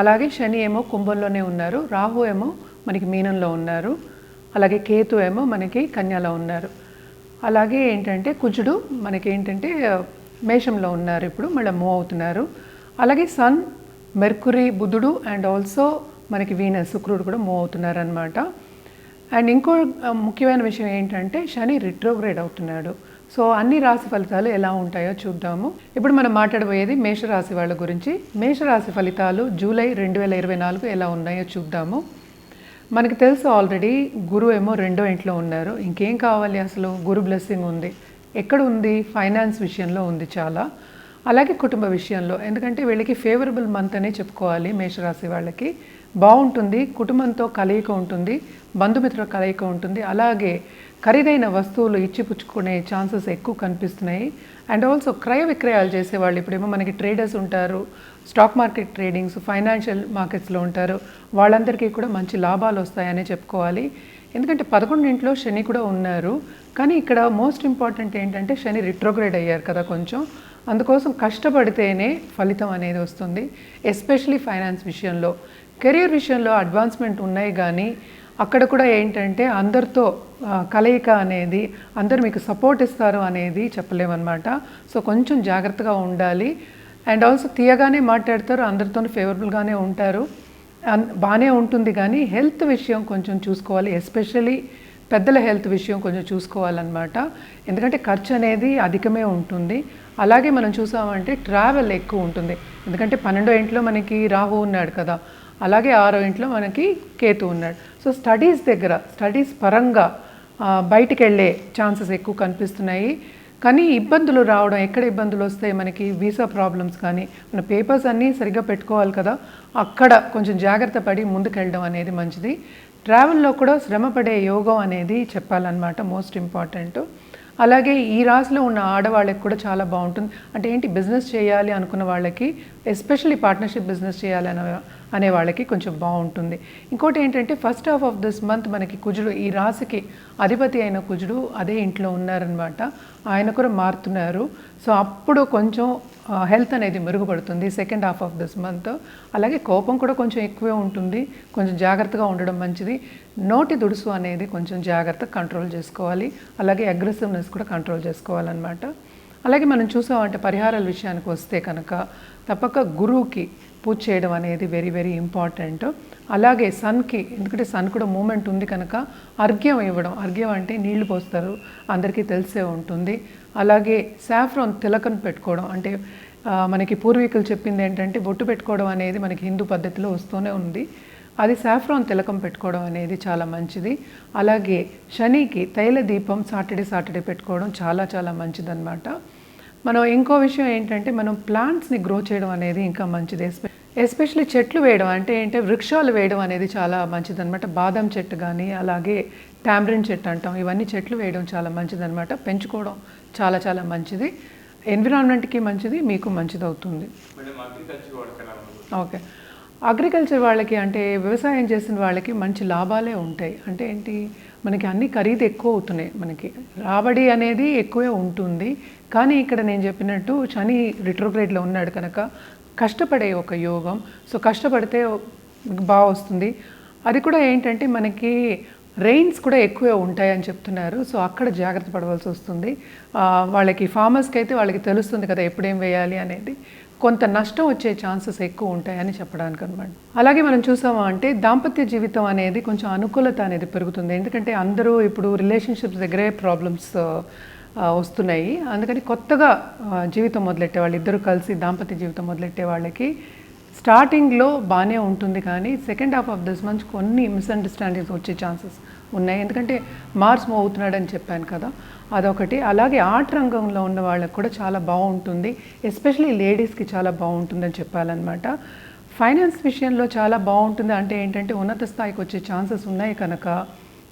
అలాగే శని ఏమో కుంభంలోనే ఉన్నారు రాహు ఏమో మనకి మీనంలో ఉన్నారు అలాగే కేతు ఏమో మనకి కన్యాలో ఉన్నారు. అలాగే ఏంటంటే కుజుడు మనకి ఏంటంటే మేషంలో ఉన్నారు ఇప్పుడు మళ్ళీ మూవ్ అవుతున్నారు. అలాగే సన్ మెర్కురీ బుధుడు అండ్ ఆల్సో మనకి వీనస్ శుక్రుడు కూడా మూవ్ అవుతున్నారు అనమాట అండ్ ఇంకో ముఖ్యమైన విషయం ఏంటంటే శని రిట్రోగ్రేడ్ అవుతున్నాడు. సో అన్ని రాశి ఫలితాలు ఎలా ఉంటాయో చూద్దాము. ఇప్పుడు మనం మాట్లాడబోయేది మేషరాశి వాళ్ళ గురించి. మేషరాశి ఫలితాలు జూలై రెండు వేల ఇరవై నాలుగు ఎలా ఉన్నాయో చూద్దాము. మనకి తెలుసు ఆల్రెడీ గురువు ఏమో రెండో ఇంట్లో ఉన్నారు. ఇంకేం కావాలి అసలు? గురు బ్లెస్సింగ్ ఉంది. ఎక్కడ ఉంది? ఫైనాన్స్ విషయంలో ఉంది చాలా. అలాగే కుటుంబ విషయంలో. ఎందుకంటే వీళ్ళకి ఫేవరబుల్ మంత్ అనే చెప్పుకోవాలి మేషరాశి వాళ్ళకి. బాగుంటుంది కుటుంబంతో కలయిక ఉంటుంది బంధుమిత్రుల కలయిక ఉంటుంది. అలాగే ఖరీదైన వస్తువులు ఇచ్చిపుచ్చుకునే ఛాన్సెస్ ఎక్కువ కనిపిస్తున్నాయి. అండ్ ఆల్సో క్రయ విక్రయాలు చేసేవాళ్ళు ఇప్పుడేమో మనకి ట్రేడర్స్ ఉంటారు స్టాక్ మార్కెట్ ట్రేడింగ్స్ ఫైనాన్షియల్ మార్కెట్స్లో ఉంటారు. వాళ్ళందరికీ కూడా మంచి లాభాలు వస్తాయనే చెప్పుకోవాలి. ఎందుకంటే పదకొండింట్లో శని కూడా ఉన్నారు. కానీ ఇక్కడ మోస్ట్ ఇంపార్టెంట్ ఏంటంటే శని రిట్రోగ్రేడ్ అయ్యారు కదా కొంచెం. అందుకోసం కష్టపడితేనే ఫలితం అనేది వస్తుంది ఎస్పెషలీ ఫైనాన్స్ విషయంలో. కెరియర్ విషయంలో అడ్వాన్స్మెంట్ ఉన్నాయి కానీ అక్కడ కూడా ఏంటంటే అందరితో కలయిక అనేది అందరు మీకు సపోర్ట్ ఇస్తారు అనేది చెప్పలేమన్నమాట. సో కొంచెం జాగ్రత్తగా ఉండాలి. అండ్ ఆల్సో తీయగానే మాట్లాడతారు అందరితో ఫేవరబుల్గానే ఉంటారు. అన్- బాగానే ఉంటుంది కానీ హెల్త్ విషయం కొంచెం చూసుకోవాలి. ఎస్పెషలీ పెద్దల హెల్త్ విషయం కొంచెం చూసుకోవాలన్నమాట. ఎందుకంటే ఖర్చు అనేది అధికమే ఉంటుంది. అలాగే మనం చూసామంటే ట్రావెల్ ఎక్కువ ఉంటుంది. ఎందుకంటే పన్నెండో ఇంట్లో మనకి రాహు ఉన్నాడు కదా. అలాగే ఆరో ఇంట్లో మనకి కేతు ఉన్నాడు. సో స్టడీస్ దగ్గర స్టడీస్ పరంగా బయటికి వెళ్ళే ఛాన్సెస్ ఎక్కువ కనిపిస్తున్నాయి. కానీ ఇబ్బందులు రావడం ఎక్కడ ఇబ్బందులు వస్తాయి మనకి వీసా ప్రాబ్లమ్స్ కానీ మన పేపర్స్ అన్నీ సరిగ్గా పెట్టుకోవాలి కదా అక్కడ కొంచెం జాగ్రత్త పడి ముందుకెళ్ళడం అనేది మంచిది. ట్రావెల్లో కూడా శ్రమపడే యోగం అనేది చెప్పాలన్నమాట మోస్ట్ ఇంపార్టెంట్. అలాగే ఈ రాశిలో ఉన్న ఆడవాళ్ళకి కూడా చాలా బాగుంటుంది. అంటే ఏంటి బిజినెస్ చేయాలి అనుకున్న వాళ్ళకి ఎస్పెషల్లీ పార్ట్నర్షిప్ బిజినెస్ చేయాలి అనే అనే వాళ్ళకి కొంచెం బాగుంటుంది. ఇంకోటి ఏంటంటే first half of this month మనకి కుజుడు ఈ రాశికి అధిపతి అయిన కుజుడు అదే ఇంట్లో ఉన్నారనమాట. ఆయన కూడా మారుతున్నారు. సో అప్పుడు కొంచెం హెల్త్ అనేది మెరుగుపడుతుంది second half of this month అలాగే కోపం కూడా కొంచెం ఎక్కువే ఉంటుంది. కొంచెం జాగ్రత్తగా ఉండడం మంచిది. నోటి దుడుసు అనేది కొంచెం జాగ్రత్త కంట్రోల్ చేసుకోవాలి. అలాగే అగ్రెసివ్నెస్ కూడా కంట్రోల్ చేసుకోవాలన్నమాట. అలాగే మనం చూసామంటే పరిహారాల విషయానికి వస్తే కనుక తప్పక గురువుకి పూజ చేయడం అనేది వెరీ వెరీ ఇంపార్టెంట్ అలాగే సన్కి ఎందుకంటే సన్ కూడా మూమెంట్ ఉంది కనుక అర్ఘ్యం ఇవ్వడం. అర్ఘ్యం అంటే నీళ్ళు పోస్తారు. అందరికీ తెలిసే ఉంటుంది. అలాగే సాఫ్రాన్ తిలకం పెట్టుకోవడం. అంటే మనకి పూర్వీకులు చెప్పింది ఏంటంటే బొట్టు పెట్టుకోవడం అనేది మనకి హిందూ పద్ధతిలో వస్తూనే ఉంది. అది సాఫ్రాన్ తిలకం పెట్టుకోవడం అనేది చాలా మంచిది. అలాగే శనికి తైల దీపం సాటర్డే సాటర్డే పెట్టుకోవడం చాలా చాలా మంచిదన్నమాట. మనం ఇంకో విషయం ఏంటంటే మనం ప్లాంట్స్ని గ్రో చేయడం అనేది ఇంకా మంచిది. ఎస్పె- ఎస్పెషల్లీ చెట్లు వేయడం అంటే ఏంటంటే వృక్షాలు వేయడం అనేది చాలా మంచిదన్నమాట. బాదం చెట్టు కానీ అలాగే టామ్రిన్ చెట్టు అంటాం. ఇవన్నీ చెట్లు వేయడం చాలా మంచిదన్నమాట. పెంచుకోవడం చాలా చాలా మంచిది. ఎన్విరాన్మెంట్కి మంచిది మీకు మంచిది అవుతుంది ఓకే అగ్రికల్చర్ వాళ్ళకి అంటే వ్యవసాయం చేసిన వాళ్ళకి మంచి లాభాలే ఉంటాయి. అంటే ఏంటి? మనకి అన్ని ఖరీదు ఎక్కువ అవుతున్నాయి మనకి. రాబడి అనేది ఎక్కువే ఉంటుంది. కానీ ఇక్కడ నేను చెప్పినట్టు శని రిట్రోగ్రేడ్లో ఉన్నాడు కనుక కష్టపడే ఒక యోగం. సో కష్టపడితే బాగా వస్తుంది. అది కూడా ఏంటంటే మనకి రెయిన్స్ కూడా ఎక్కువే ఉంటాయని చెప్తున్నారు. సో అక్కడ జాగ్రత్త పడవలసి వస్తుంది. వాళ్ళకి ఫార్మర్స్కి అయితే వాళ్ళకి తెలుస్తుంది కదా ఎప్పుడేం వేయాలి అనేది. కొంత నష్టం వచ్చే ఛాన్సెస్ ఎక్కువ ఉంటాయని చెప్పడానికి అనమాట అలాగే మనం చూసామా అంటే దాంపత్య జీవితం అనేది కొంచెం అనుకూలత అనేది పెరుగుతుంది. ఎందుకంటే అందరూ ఇప్పుడు రిలేషన్షిప్స్ దగ్గరే ప్రాబ్లమ్స్ వస్తున్నాయి. అందుకని కొత్తగా జీవితం మొదలెట్టే వాళ్ళు ఇద్దరు కలిసి దాంపత్య జీవితం మొదలెట్టే వాళ్ళకి స్టార్టింగ్లో బాగానే ఉంటుంది. కానీ second half of this month కొన్ని మిస్అండర్స్టాండింగ్స్ వచ్చే ఛాన్సెస్. ఉన్నాయి. ఎందుకంటే మార్స్ మూవ్ అవుతున్నాడని చెప్పాను కదా. అదొకటి. అలాగే ఆర్ట్ రంగంలో ఉన్న వాళ్ళకి కూడా చాలా బాగుంటుంది. ఎస్పెషలీ లేడీస్కి చాలా బాగుంటుందని చెప్పాలన్నమాట. ఫైనాన్స్ విషయంలో చాలా బాగుంటుంది. అంటే ఏంటంటే ఉన్నత స్థాయికి వచ్చే ఛాన్సెస్ ఉన్నాయి కనుక.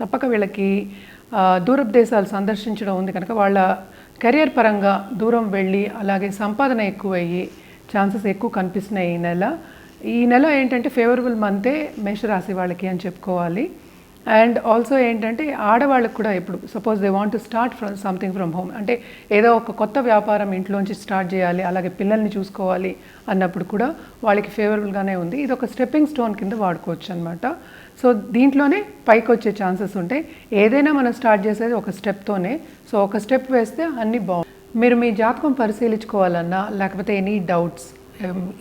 తప్పక వీళ్ళకి ఆ, దూరపు దేశాలు సందర్శించడం ఉంది కనుక. వాళ్ళ కెరియర్ పరంగా దూరం వెళ్ళి అలాగే సంపాదన ఎక్కువయ్యి ఛాన్సెస్ ఎక్కువ కనిపిస్తున్నాయి ఈ నెల. ఈ నెల ఏంటంటే ఫేవరబుల్ మంతే మేషరాశి వాళ్ళకి అని చెప్పుకోవాలి. అండ్ ఆల్సో ఏంటంటే ఆడవాళ్ళకు కూడా ఇప్పుడు suppose they want to start from something from home అంటే ఏదో ఒక కొత్త వ్యాపారం ఇంట్లోంచి స్టార్ట్ చేయాలి అలాగే పిల్లల్ని చూసుకోవాలి అన్నప్పుడు కూడా వాళ్ళకి ఫేవరబుల్గానే ఉంది. ఇది ఒక స్టెప్పింగ్ స్టోన్ కింద వాడుకోవచ్చు అనమాట సో దీంట్లోనే పైకి వచ్చే ఛాన్సెస్ ఉంటాయి ఏదైనా మనం స్టార్ట్ చేసేది ఒక స్టెప్తోనే సో ఒక స్టెప్ వేస్తే అన్నీ బాగుంటాయి మీరు మీ జాతకం పరిశీలించుకోవాలన్నా లేకపోతే ఎనీ డౌట్స్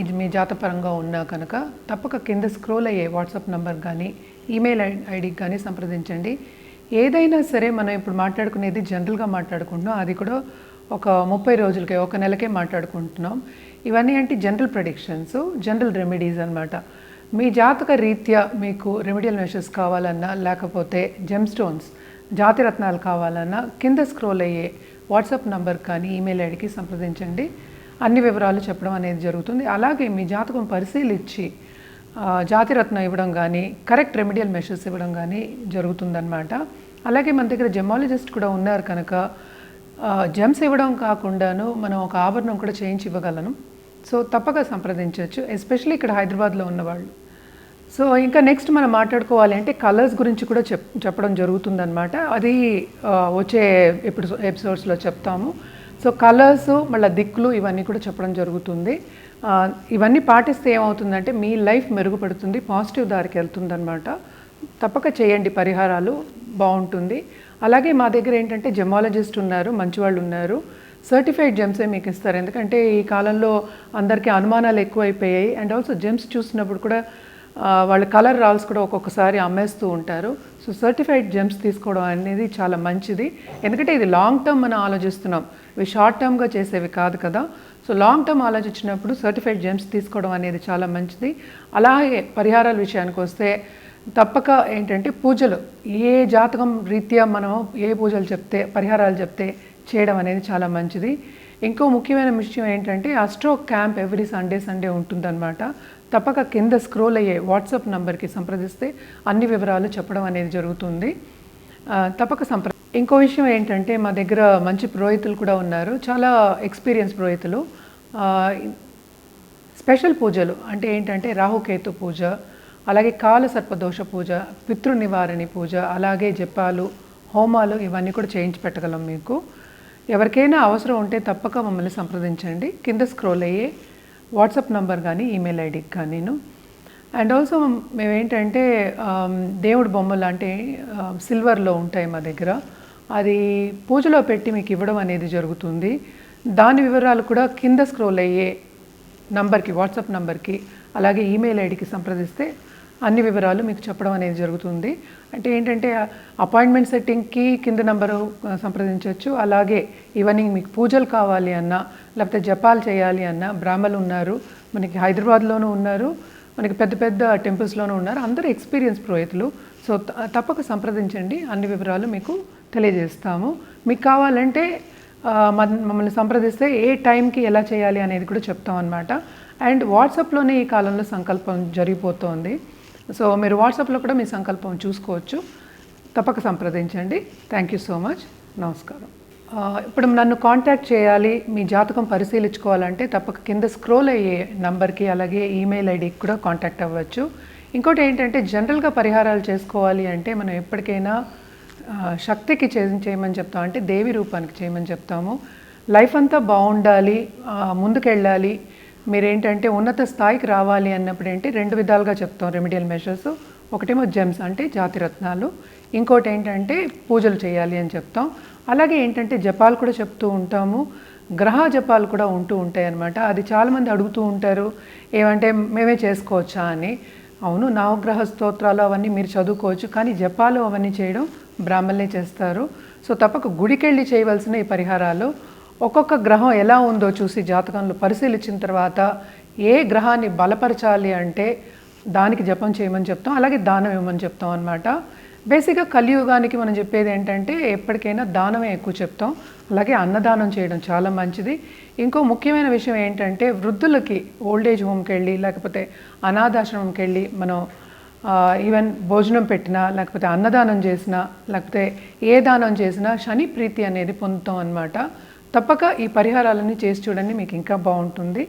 ఇది మీ జాతపరంగా ఉన్నా కనుక తప్పక కింద స్క్రోల్ అయ్యే వాట్సాప్ నంబర్ కానీ ఈమెయిల్ ఐడికి కానీ సంప్రదించండి. ఏదైనా సరే మనం ఇప్పుడు మాట్లాడుకునేది జనరల్గా మాట్లాడుకుంటున్నాం. అది కూడా ఒక ముప్పై రోజులకే ఒక నెలకే మాట్లాడుకుంటున్నాం. ఇవన్నీ అంటే జనరల్ ప్రొడిక్షన్స్ జనరల్ రెమెడీస్ అన్నమాట. మీ జాతక రీత్యా మీకు రెమెడియల్ మెషర్స్ కావాలన్నా లేకపోతే జెమ్ స్టోన్స్ జాతిరత్నాలు కావాలన్నా కింద స్క్రోల్ అయ్యే వాట్సాప్ నంబర్ కానీ ఈమెయిల్ ఐడికి సంప్రదించండి. అన్ని వివరాలు చెప్పడం అనేది జరుగుతుంది. అలాగే మీ జాతకం పరిశీలించి జాతిరత్న జాతిరత్నం ఇవ్వడం కానీ కరెక్ట్ రెమెడియల్ మెషర్స్ ఇవ్వడం కానీ జరుగుతుందన్నమాట. అలాగే మన దగ్గర జెమాలజిస్ట్ కూడా ఉన్నారు కనుక జెమ్స్ ఇవ్వడం కాకుండాను మనం ఒక ఆభరణం కూడా చేయించి ఇవ్వగలను. సో తప్పక సంప్రదించవచ్చు ఎస్పెషల్లీ ఇక్కడ హైదరాబాద్లో ఉన్నవాళ్ళు సో ఇంకా నెక్స్ట్ మనం మాట్లాడుకోవాలి అంటే కలర్స్ గురించి కూడా చెప్ చెప్పడం జరుగుతుందన్నమాట. అది వచ్చే ఎపిసోడ్స్లో చెప్తాము. సో కలర్స్ మళ్ళీ దిక్కులు ఇవన్నీ కూడా చెప్పడం జరుగుతుంది. ఇవన్నీ పాటిస్తే ఏమవుతుందంటే మీ లైఫ్ మెరుగుపడుతుంది పాజిటివ్ దారికి వెళ్తుందనమాట తప్పక చేయండి పరిహారాలు బాగుంటుంది. అలాగే మా దగ్గర ఏంటంటే జెమాలజిస్ట్ ఉన్నారు మంచి వాళ్ళు ఉన్నారు. సర్టిఫైడ్ జెమ్సే మీకు ఇస్తారు. ఎందుకంటే ఈ కాలంలో అందరికీ అనుమానాలు ఎక్కువైపోయాయి. అండ్ ఆల్సో జెమ్స్ చూసినప్పుడు కూడా వాళ్ళ కలర్ రాల్స్ కూడా ఒక్కొక్కసారి అమ్మేస్తూ ఉంటారు. సో సర్టిఫైడ్ జెమ్స్ తీసుకోవడం అనేది చాలా మంచిది. ఎందుకంటే ఇది లాంగ్ టర్మ్ మనం ఆలోచిస్తున్నాం. ఇవి షార్ట్ టర్మ్గా చేసేవి కాదు కదా. సో లాంగ్ టర్మ్ ఆలోచించినప్పుడు సర్టిఫైడ్ జెమ్స్ తీసుకోవడం అనేది చాలా మంచిది. అలాగే పరిహారాల విషయానికి వస్తే తప్పక ఏంటంటే పూజలు. ఏ జాతకం రీత్యా మనం ఏ పూజలు చెప్తే పరిహారాలు చెప్తే చేయడం అనేది చాలా మంచిది. ఇంకో ముఖ్యమైన విషయం ఏంటంటే astro camp every Sunday Sunday ఉంటుందన్నమాట. తప్పక కింద స్క్రోల్ అయ్యే వాట్సాప్ నంబర్కి సంప్రదిస్తే అన్ని వివరాలు చెప్పడం అనేది జరుగుతుంది. తప్పక సంప్ర ఇంకో విషయం ఏంటంటే మా దగ్గర మంచి పురోహితులు కూడా ఉన్నారు. చాలా ఎక్స్పీరియన్స్ పురోహితులు. స్పెషల్ పూజలు అంటే ఏంటంటే రాహుకేతు పూజ అలాగే కాల సర్పదోష పూజ పితృ నివారణి పూజ అలాగే జపాలు హోమాలు ఇవన్నీ కూడా చేయించి పెట్టగలం మీకు. ఎవరికైనా అవసరం ఉంటే తప్పక మమ్మల్ని సంప్రదించండి. కింద స్క్రోల్ అయ్యే వాట్సాప్ నంబర్ కానీ ఈమెయిల్ ఐడికి నేను. అండ్ ఆల్సో మేమేంటంటే దేవుడి బొమ్మలు అంటే సిల్వర్లో ఉంటాయి మా దగ్గర. అది పూజలో పెట్టి మీకు ఇవ్వడం అనేది జరుగుతుంది. దాని వివరాలు కూడా కింద స్క్రోల్ అయ్యే నంబర్కి వాట్సాప్ నంబర్కి అలాగే ఈమెయిల్ ఐడికి సంప్రదిస్తే అన్ని వివరాలు మీకు చెప్పడం అనేది జరుగుతుంది. అంటే ఏంటంటే అపాయింట్మెంట్ సెట్టింగ్కి కింద నంబరు సంప్రదించవచ్చు అలాగే ఇవన్నీ మీకు పూజలు కావాలి అన్నా లేకపోతే జపాలు చేయాలి అన్నా బ్రాహ్మలు ఉన్నారు మనకి హైదరాబాద్లోనూ ఉన్నారు మనకి పెద్ద పెద్ద టెంపుల్స్లోనూ ఉన్నారు. అందరూ ఎక్స్పీరియన్స్ పురోహితులు. సో తప్పక సంప్రదించండి. అన్ని వివరాలు మీకు తెలియజేస్తాము. మీకు కావాలంటే మమ్మల్ని సంప్రదిస్తే ఏ టైంకి ఎలా చేయాలి అనేది కూడా చెప్తాం అనమాట అండ్ వాట్సాప్లోనే ఈ కాలంలో సంకల్పం జరిగిపోతోంది. సో మీరు వాట్సాప్లో కూడా మీ సంకల్పం చూసుకోవచ్చు. తప్పక సంప్రదించండి. థ్యాంక్ యూ సో మచ్ నమస్కారం. ఇప్పుడు నన్ను కాంటాక్ట్ చేయాలి మీ జాతకం పరిశీలించుకోవాలంటే తప్పక కింద స్క్రోల్ అయ్యే నంబర్కి అలాగే ఈమెయిల్ ఐడికి కూడా కాంటాక్ట్ అవ్వచ్చు. ఇంకోటి ఏంటంటే జనరల్గా పరిహారాలు చేసుకోవాలి అంటే మనం ఎప్పటికైనా శక్తికి చే చేయమని చెప్తాం. అంటే దేవి రూపానికి చేయమని చెప్తాము. లైఫ్ అంతా బాగుండాలి ముందుకెళ్ళాలి. మీరేంటంటే ఉన్నత స్థాయికి రావాలి అన్నప్పుడు ఏంటి రెండు విధాలుగా చెప్తాం రెమిడియల్ మెషర్స్ ఒకటేమో జెమ్స్ అంటే జాతిరత్నాలు. ఇంకోటి ఏంటంటే పూజలు చేయాలి అని చెప్తాం. అలాగే ఏంటంటే జపాలు కూడా చెప్తూ ఉంటాము. గ్రహ జపాలు కూడా ఉంటూ ఉంటాయి అన్నమాట అది చాలామంది అడుగుతూ ఉంటారు. ఏమంటే మేమే చేసుకోవచ్చా అని. అవును నవగ్రహ స్తోత్రాలు అవన్నీ మీరు చదువుకోవచ్చు కానీ జపాలు అవన్నీ చేయడం బ్రాహ్మణులే చేస్తారు. సో తప్పక గుడికెళ్ళి చేయవలసిన ఈ పరిహారాలు. ఒక్కొక్క గ్రహం ఎలా ఉందో చూసి జాతకంలో పరిశీలించిన తర్వాత ఏ గ్రహాన్ని బలపరచాలి అంటే దానికి జపం చేయమని చెప్తాం అలాగే దానం ఇవ్వమని చెప్తాం అనమాట బేసిక్గా కలియుగానికి మనం చెప్పేది ఏంటంటే ఎప్పటికైనా దానమే ఎక్కువ చెప్తాం. అలాగే అన్నదానం చేయడం చాలా మంచిది. ఇంకో ముఖ్యమైన విషయం ఏంటంటే వృద్ధులకి ఓల్డేజ్ హోమ్కి వెళ్ళి లేకపోతే అనాథాశ్రమంకి వెళ్ళి మనం ఈవెన్ భోజనం పెట్టినా లేకపోతే అన్నదానం చేసినా లేకపోతే ఏ దానం చేసినా శని ప్రీతి అనేది పొందుతాం అనమాట తప్పక ఈ పరిహారాలన్నీ చేసి చూడండి మీకు ఇంకా బాగుంటుంది.